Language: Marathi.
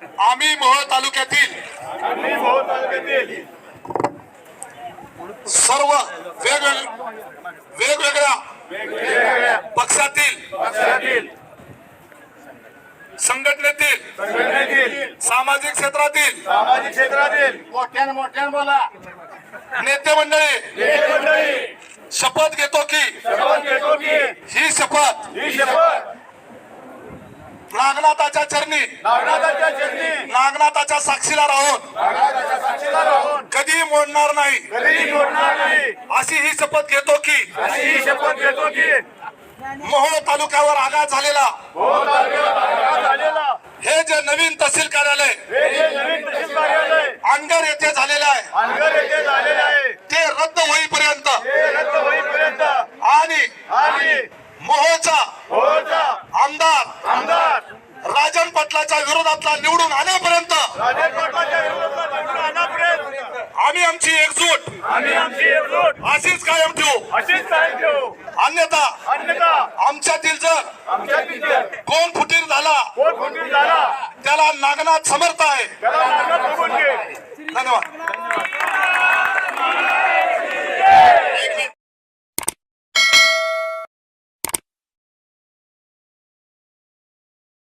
आम्ही मोहोळ तालुक्यातील सर्व वेगवेग वेगवेगळ्या पक्षातील पक्षातील संघटनेतील संघटनेतील सामाजिक क्षेत्रातील सामाजिक क्षेत्रातील मोठ्यानं मोठ्यानं बोला. नेते मंडळी नेते मंडळी शपथ घेतो की शपथ घेतो की ही शपथ ही शपथ नागनाथाच्या चरणी. नागनाथाच्या चरणी. नागनाथाच्या साक्षीला राहून. कधी मोडणार नाही. कधीही जोडणार नाही. अशी ही शपथ घेतो की अशी ही शपथ घेतो की मोहोळ तालुक्यावर आघात झालेला. हे जे नवीन तहसील कार्यालय हे अनगर येथे झालेले आहे. अनगर येथे झालेले आहे. पाटलाच्या विरोधातला निवडून आल्यापर्यंत आम्ही आमची एकजूट. अशीच कायम ठेवू. अशीच कायम ठेवू. अन्यथा अन्यथा आमच्यातील जर कोण फुटीर झाला कोण फुटीर झाला त्याला नागनाथ समर्थ आहे.